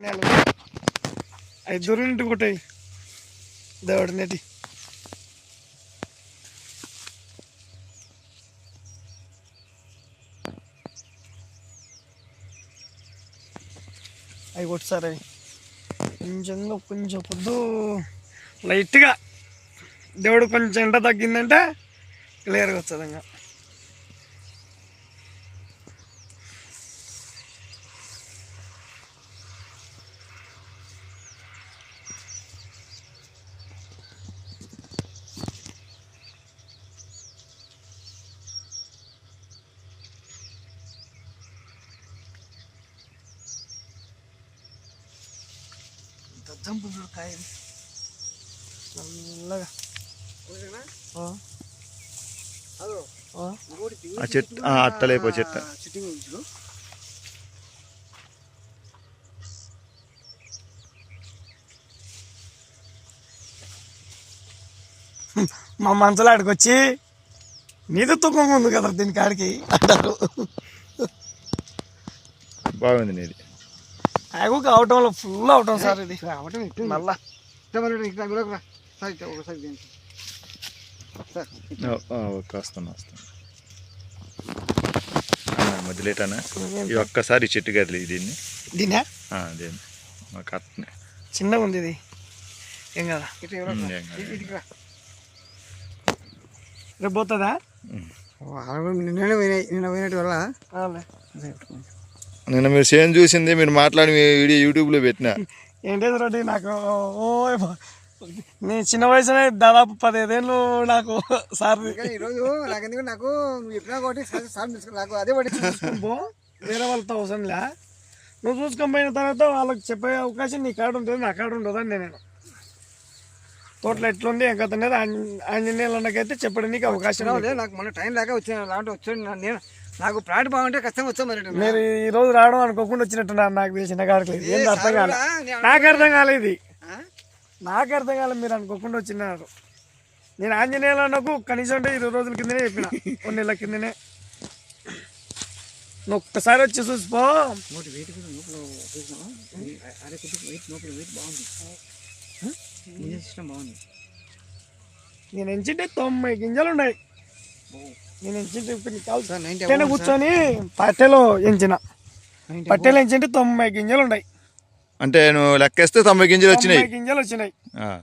అవి దూరింటి కొట్టాయి దేవుడి నెటి. అవి కొట్టుసారి అవి. కొంచెంగా కొంచెం పొద్దు. లైట్గా. దేవుడు కొంచెం ఎండ తగ్గిందంటే క్లియర్గా వచ్చేది ఇంకా. కాయ ఇది. నల్లగా. ఆ, చెట్టు అట్టలేపో చెట్టు. మా మంచలు ఆడికి వచ్చి నీది తుక్కం ఉంది కదా దీని కాడికి. అంటారు బాగుంది నీది. ఆగు అవటంలో ఫుల్ అవటం సార్ ఇది. అవటం ఇట్టు మళ్ళా. వస్తాను వస్తాను మొదలెటానా ఈ ఒక్కసారి చెట్టు కదిలి దీన్ని. దీనే? ఆ, దీన్ని. మాకు అట్నే చిన్నగా ఉంది ఇది. ఏం కదా. రేపు పోతుందా? నిన్న పోయినాయి. నిన్న పోయినట్టు వల్ల. నిన్న మీరు సేమ్ చూసింది మీరు మాట్లాడి మీ వీడియో యూట్యూబ్లో పెట్టిన. ఏంటేది రెడ్డి నాకు ఓ నేను చిన్న వయసునే దాదాపు పదిహేదేళ్ళు నాకు సార్. ఇంకా ఈరోజు నాకు ఎందుకు నాకు నువ్వు చెప్పినా కాబట్టి సార్ నాకు అదే పడి పో వేరే వాళ్ళతో అవసరంలే నువ్వు చూసుకొని పోయిన తర్వాత వాళ్ళకి చెప్పే అవకాశం నీ కాడ ఉంటుంది నా కాడ ఉండదు అని నేను. తోటలో ఎట్లుంది ఏం కథ అనేది ఆంజ- ఆంజనేయులు అన్నకైతే చెప్పడానికి అవకాశం. లేదు నాకు మొన్న టైం లేక వచ్చాను అలాంటి వచ్చాను నేను నాకు ప్లాట్ బాగుంటే ఖచ్చితంగా వచ్చాను మరి. మీరు ఈ రోజు రావడం అనుకోకుండా వచ్చినట్టున్నారు నాకు తెలిసిన కాడికి. ఏంది అర్థం సార్ కాలే కూడా నేను- నాకు అర్థం కాలేదు? నాకు అర్థం కాలేదు మీరు అనుకోకుండా వచ్చినారు నేను ఆంజనేయులు అన్నకు కనీసం అంటే ఇరవై రోజుల కిందనే చెప్పిన కొన్ని నెలల కిందనే ఒక్కసారి వచ్చి చూసిపో వెయిట్ బాగుంది ఇంజన్ సిస్టమ్ బాగుంది. నేను ఎంచింటే తొంభై గింజలు ఉన్నాయి. నేను ఎంచింటే కూర్చొని పట్టెలో ఎంచిన. పట్టెలో ఎంచింటే తొంభై గింజలు ఉన్నాయి. అంటే నువ్వు లెక్కేస్తే తొంభై గింజలు వచ్చినాయి. గింజలు వచ్చినాయి. ఆ.